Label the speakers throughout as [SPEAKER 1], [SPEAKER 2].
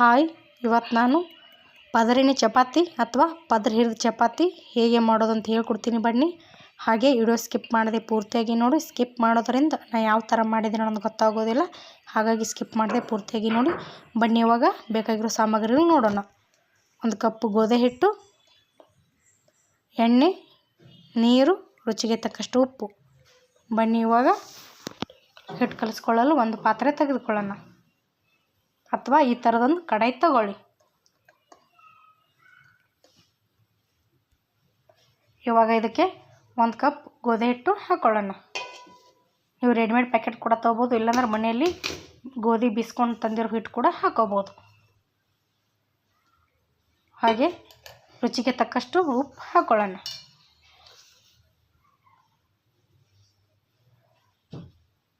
[SPEAKER 1] Hi ಇವತ್ತು ನಾನು ಪದರಿನ ಚಪಾತಿ ಅಥವಾ ಪದ್ರ ಹಿರಿದ ಚಪಾತಿ ಹೇಗೆ ಮಾಡೋದು ಅಂತ ಹೇಳ್ಕೊಡ್ತೀನಿ ಬನ್ನಿ. ಹಾಗೆ ವಿಡಿಯೋ ಸ್ಕಿಪ್ ಮಾಡದೆ ಪೂರ್ತಿಯಾಗಿ ನೋಡಿ. ಸ್ಕಿಪ್ ಮಾಡೋದರಿಂದ ನಾನು ಯಾವ ಥರ ಮಾಡಿದ್ದೀನಿ ಅನ್ನೋದು ಗೊತ್ತಾಗೋದಿಲ್ಲ. ಹಾಗಾಗಿ ಸ್ಕಿಪ್ ಮಾಡದೆ ಪೂರ್ತಿಯಾಗಿ ನೋಡಿ. ಬನ್ನಿ, ಇವಾಗ ಬೇಕಾಗಿರೋ ಸಾಮಗ್ರಿಗಳು ನೋಡೋಣ. ಒಂದು ಕಪ್ಪು ಗೋಧಿ ಹಿಟ್ಟು, ಎಣ್ಣೆ, ನೀರು, ರುಚಿಗೆ ತಕ್ಕಷ್ಟು ಉಪ್ಪು. ಬನ್ನಿ, ಇವಾಗ ಹಿಟ್ಟು ಕಲಿಸ್ಕೊಳ್ಳಲು ಒಂದು ಪಾತ್ರೆ ತೆಗೆದುಕೊಳ್ಳೋಣ. ಅಥವಾ ಈ ಥರದೊಂದು ಕಡಾಯಿ ತಗೊಳ್ಳಿ. ಇವಾಗ ಇದಕ್ಕೆ ಒಂದು ಕಪ್ ಗೋಧಿ ಹಿಟ್ಟು ಹಾಕ್ಕೊಳ್ಳೋಣ ನೀವು ರೆಡಿಮೇಡ್ ಪ್ಯಾಕೆಟ್ ಕೂಡ ತೊಗೋಬೋದು, ಇಲ್ಲಾಂದ್ರೆ ಮನೆಯಲ್ಲಿ ಗೋಧಿ ಬಿಸ್ಕೊಂಡು ತಂದಿರೋ ಹಿಟ್ಟು ಕೂಡ ಹಾಕೋಬೋದು. ಹಾಗೆ ರುಚಿಗೆ ತಕ್ಕಷ್ಟು ಉಪ್ಪು ಹಾಕ್ಕೊಳ್ಳೋಣ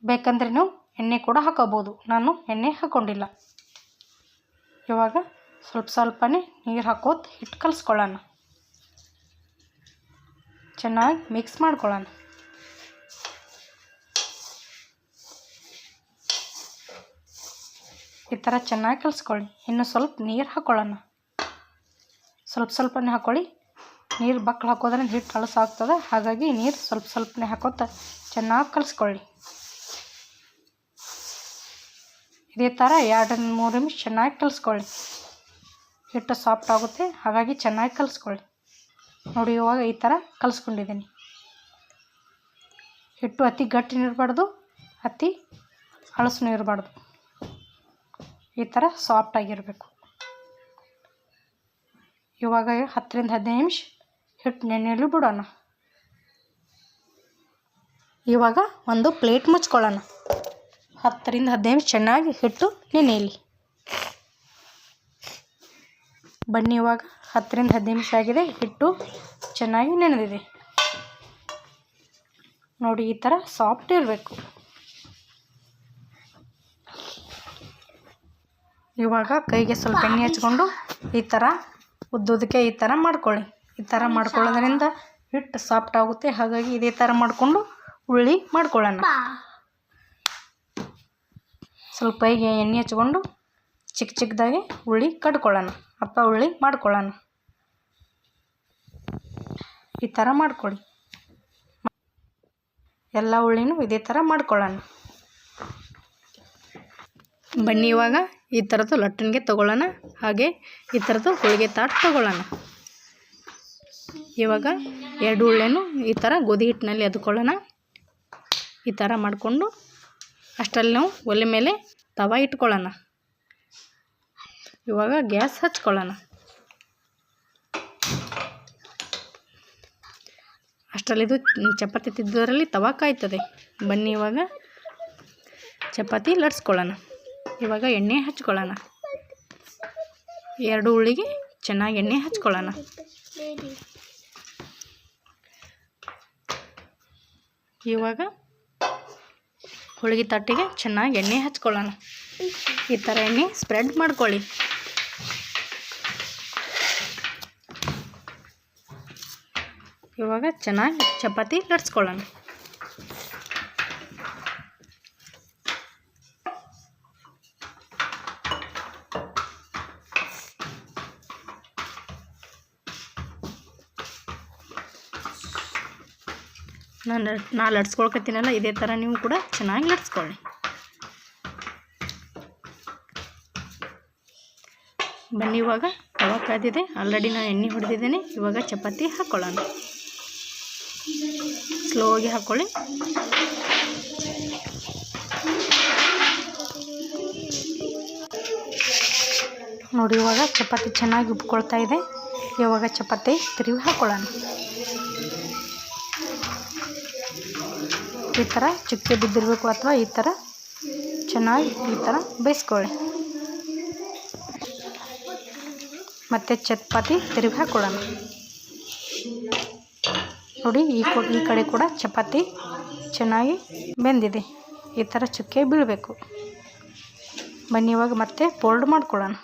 [SPEAKER 1] ಬೇಕಂದ್ರೆ ನೀವು ಎಣ್ಣೆ ಕೂಡ ಹಾಕೋಬೋದು. ನಾನು ಎಣ್ಣೆ ಹಾಕ್ಕೊಂಡಿಲ್ಲ ಇವಾಗ ಸ್ವಲ್ಪ ಸ್ವಲ್ಪನೇ ನೀರು ಹಾಕೋತ ಹಿಟ್ಟು ಕಲಿಸ್ಕೊಳ್ಳೋಣ. ಚೆನ್ನಾಗಿ ಮಿಕ್ಸ್ ಮಾಡ್ಕೊಳ್ಳೋಣ. ಈ ಥರ ಚೆನ್ನಾಗಿ ಕಲಿಸ್ಕೊಳ್ಳಿ. ಇನ್ನು ಸ್ವಲ್ಪ ನೀರು ಹಾಕ್ಕೊಳ್ಳೋಣ ಸ್ವಲ್ಪ ಸ್ವಲ್ಪನೇ ಹಾಕ್ಕೊಳ್ಳಿ ನೀರು ಬಕ್ಳು ಹಾಕೋದ್ರೆ ಹಿಟ್ಟು ಕಲಸಾಗ್ತದೆ ಹಾಗಾಗಿ ನೀರು ಸ್ವಲ್ಪ ಸ್ವಲ್ಪನೇ ಹಾಕೋತ ಚೆನ್ನಾಗಿ ಕಲಿಸ್ಕೊಳ್ಳಿ. ಇದೇ ಥರ ಎರಡು ಮೂರು ನಿಮಿಷ ಚೆನ್ನಾಗಿ ಕಲಿಸ್ಕೊಳ್ಳಿ. ಹಿಟ್ಟು ಸಾಫ್ಟ್ ಆಗುತ್ತೆ. ಹಾಗಾಗಿ ಚೆನ್ನಾಗಿ ಕಲಿಸ್ಕೊಳ್ಳಿ. ನೋಡಿ, ಇವಾಗ ಈ ಥರ ಕಲಿಸ್ಕೊಂಡಿದ್ದೀನಿ. ಹಿಟ್ಟು ಅತಿ ಗಟ್ಟಿನೂ ಇರಬಾರ್ದು, ಅತಿ ಹಳಸನೂ ಇರಬಾರ್ದು. ಈ ಥರ ಸಾಫ್ಟಾಗಿರಬೇಕು ಇವಾಗ ಹತ್ತರಿಂದ ಹದಿನೈದು ನಿಮಿಷ ಹಿಟ್ಟು ನೆನೆಯಲ್ಲಿ ಬಿಡೋಣ. ಇವಾಗ ಒಂದು ಪ್ಲೇಟ್ ಮುಚ್ಕೊಳ್ಳೋಣ. ಹತ್ತರಿಂದ ಹದಿನೈದು ನಿಮಿಷ ಚೆನ್ನಾಗಿ ಹಿಟ್ಟು ನೆನೆಯಲಿ. ಬನ್ನಿ ಇವಾಗ ಹತ್ತರಿಂದ ಹದಿನೈದು ನಿಮಿಷ ಆಗಿದೆ, ಹಿಟ್ಟು ಚೆನ್ನಾಗಿ ನೆನೆದಿದೆ. ನೋಡಿ, ಈ ಥರ ಸಾಫ್ಟ್ ಇರಬೇಕು. ಇವಾಗ ಕೈಗೆ ಸ್ವಲ್ಪ ಎಣ್ಣೆ ಹಚ್ಕೊಂಡು ಈ ಥರ ಉದ್ದುದಕ್ಕೆ ಈ ಥರ ಮಾಡ್ಕೊಳ್ಳಿ. ಈ ಥರ ಮಾಡ್ಕೊಳ್ಳೋದ್ರಿಂದ ಹಿಟ್ಟು ಸಾಫ್ಟ್ ಆಗುತ್ತೆ. ಹಾಗಾಗಿ ಇದೇ ಥರ ಮಾಡಿಕೊಂಡು ಉಳ್ಳಿ ಮಾಡ್ಕೊಳ್ಳೋಣ. ಸ್ವಲ್ಪ ಕೈಗೆ ಎಣ್ಣೆ ಹಚ್ಕೊಂಡು ಚಿಕ್ಕ ಚಿಕ್ಕದಾಗಿ ಉಳ್ಳಿ ಕಟ್ಕೊಳ್ಳೋಣ ಅಪ್ಪ ಉಳ್ಳಿ ಮಾಡ್ಕೊಳ್ಳೋಣ. ಈ ಥರ ಮಾಡ್ಕೊಳ್ಳಿ. ಎಲ್ಲ ಉಳ್ಳಿನೂ ಇದೇ ಥರ ಮಾಡ್ಕೊಳ್ಳೋಣ. ಬನ್ನಿ ಇವಾಗ ಈ ಥರದ್ದು ಲಟ್ಟಣಿಗೆ ತೊಗೊಳ್ಳೋಣ. ಹಾಗೆ ಈ ಥರದ್ದು ಹೋಳಿಗೆ ತಾಟ್ ತೊಗೊಳ್ಳೋಣ. ಇವಾಗ ಎರಡು ಉಳ್ಳೆನೂ ಈ ಥರ ಗೋಧಿ ಹಿಟ್ಟಿನಲ್ಲಿ ಅದ್ಕೊಳ್ಳೋಣ. ಈ ಥರ ಮಾಡಿಕೊಂಡು ಅಷ್ಟರಲ್ಲಿ ನಾವು ಒಲೆ ಮೇಲೆ ತವ ಇಟ್ಕೊಳ್ಳೋಣ. ಇವಾಗ ಗ್ಯಾಸ್ ಹಚ್ಕೊಳ್ಳೋಣ. ಅಷ್ಟರಲ್ಲಿ ಇದು ಚಪಾತಿ ತಿದ್ದರಲ್ಲಿ ತವ ಕಾಯ್ತದೆ. ಬನ್ನಿ ಇವಾಗ ಚಪಾತಿ ಲಟ್ಸ್ಕೊಳ್ಳೋಣ. ಇವಾಗ ಎಣ್ಣೆ ಹಚ್ಕೊಳ್ಳೋಣ. ಎರಡು ಉಳ್ಳಿಗೆ ಚೆನ್ನಾಗಿ ಎಣ್ಣೆ ಹಚ್ಕೊಳ್ಳೋಣ. ಇವಾಗ ಹೋಳಿಗೆ ತಟ್ಟಿಗೆ ಚೆನ್ನಾಗಿ ಎಣ್ಣೆ ಹಚ್ಕೊಳ್ಳೋಣ. ಈ ಥರ ಎಣ್ಣೆ ಸ್ಪ್ರೆಡ್ ಮಾಡ್ಕೊಳ್ಳಿ. ಇವಾಗ ಚೆನ್ನಾಗಿ ಚಪಾತಿ ಲಟ್ಸ್ಕೊಳ್ಳೋಣ. ನಾನು ನಾ ಲಟ್ಸ್ಕೊಳ್ಕತ್ತೀನಲ್ಲ, ಇದೇ ಥರ ನೀವು ಕೂಡ ಚೆನ್ನಾಗಿ ಲಟ್ಸ್ಕೊಳ್ಳಿ. ಬನ್ನಿ, ಇವಾಗ ತವ ಕಾದಿದೆ ಆಲ್ರೆಡಿ ನಾನು ಎಣ್ಣೆ ಹೊಡೆದಿದ್ದೇನೆ. ಇವಾಗ ಚಪಾತಿ ಹಾಕ್ಕೊಳ್ಳೋಣ ಸ್ಲೋಗಿ ಹಾಕ್ಕೊಳ್ಳಿ ನೋಡಿ, ಇವಾಗ ಚಪಾತಿ ಚೆನ್ನಾಗಿ ಉಬ್ಕೊಳ್ತಾ ಇದೆ. ಇವಾಗ ಚಪಾತಿ ತಿರುವಿ ಹಾಕ್ಕೊಳ್ಳೋಣ ಈ ಥರ ಚುಕ್ಕೆ ಬಿದ್ದಿರಬೇಕು ಅಥವಾ ಈ ಥರ ಚೆನ್ನಾಗಿ ಈ ಥರ ಬೇಯಿಸ್ಕೊಳ್ಳಿ. ಮತ್ತು ಚಪಾತಿ ತಿರುಗಿ ಹಾಕ್ಕೊಳ್ಳೋಣ ನೋಡಿ, ಈ ಕೊ, ಈ ಕಡೆ ಕೂಡ ಚಪಾತಿ ಚೆನ್ನಾಗಿ ಬೆಂದಿದೆ. ಈ ಥರ ಚುಕ್ಕೆ ಬೀಳಬೇಕು. ಬನ್ನಿ, ಇವಾಗ ಮತ್ತೆ ಫೋಲ್ಡ್ ಮಾಡ್ಕೊಳ್ಳೋಣ.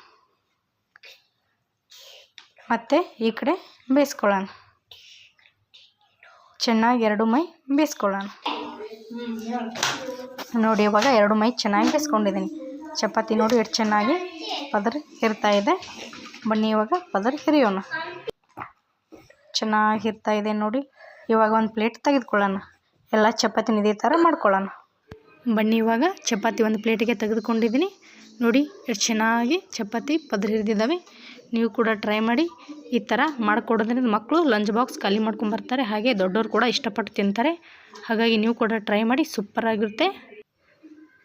[SPEAKER 1] ಮತ್ತು ಈ ಕಡೆ ಬೇಯಿಸ್ಕೊಳ್ಳೋಣ. ಚೆನ್ನಾಗಿ ಎರಡು ಮೈ ಬೇಯಿಸ್ಕೊಳ್ಳೋಣ. ನೋಡಿ, ಇವಾಗ ಎರಡು ಮೈ ಚೆನ್ನಾಗಿ ಬೇಯಿಸ್ಕೊಂಡಿದ್ದೀನಿ ಚಪಾತಿ ನೋಡಿ ಎಷ್ಟು ಚೆನ್ನಾಗಿ ಪದರ ಇರ್ತಾ ಇದೆ. ಬನ್ನಿ, ಇವಾಗ ಪದರ ಹಿರಿಯೋಣ. ಚೆನ್ನಾಗಿ ಇರ್ತಾ ಇದೆ ನೋಡಿ. ಇವಾಗ ಒಂದು ಪ್ಲೇಟ್ ತೆಗೆದುಕೊಳ್ಳೋಣ. ಎಲ್ಲ ಚಪಾತಿನ ಇದೇ ಥರ ಮಾಡ್ಕೊಳ್ಳೋಣ. ಬನ್ನಿ, ಇವಾಗ ಚಪಾತಿ ಒಂದು ಪ್ಲೇಟಿಗೆ ತೆಗೆದುಕೊಂಡಿದ್ದೀನಿ. ನೋಡಿ, ಎಷ್ಟು ಚೆನ್ನಾಗಿ ಚಪಾತಿ ಪದರ ಹಿರಿದಿದ್ದಾವೆ ನೀವು ಕೂಡ ಟ್ರೈ ಮಾಡಿ. ಈ ಥರ ಮಾಡಿಕೊಡೋದ್ರಿಂದ ಮಕ್ಕಳು ಲಂಚ್ ಬಾಕ್ಸ್ ಖಾಲಿ ಮಾಡ್ಕೊಂಬರ್ತಾರೆ ಹಾಗೆ ದೊಡ್ಡವರು ಕೂಡ ಇಷ್ಟಪಟ್ಟು ತಿಂತಾರೆ. ಹಾಗಾಗಿ ನೀವು ಕೂಡ ಟ್ರೈ ಮಾಡಿ. ಸೂಪರಾಗಿರುತ್ತೆ.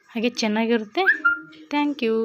[SPEAKER 1] ಹಾಗೆ ಚೆನ್ನಾಗಿರುತ್ತೆ. Thank you.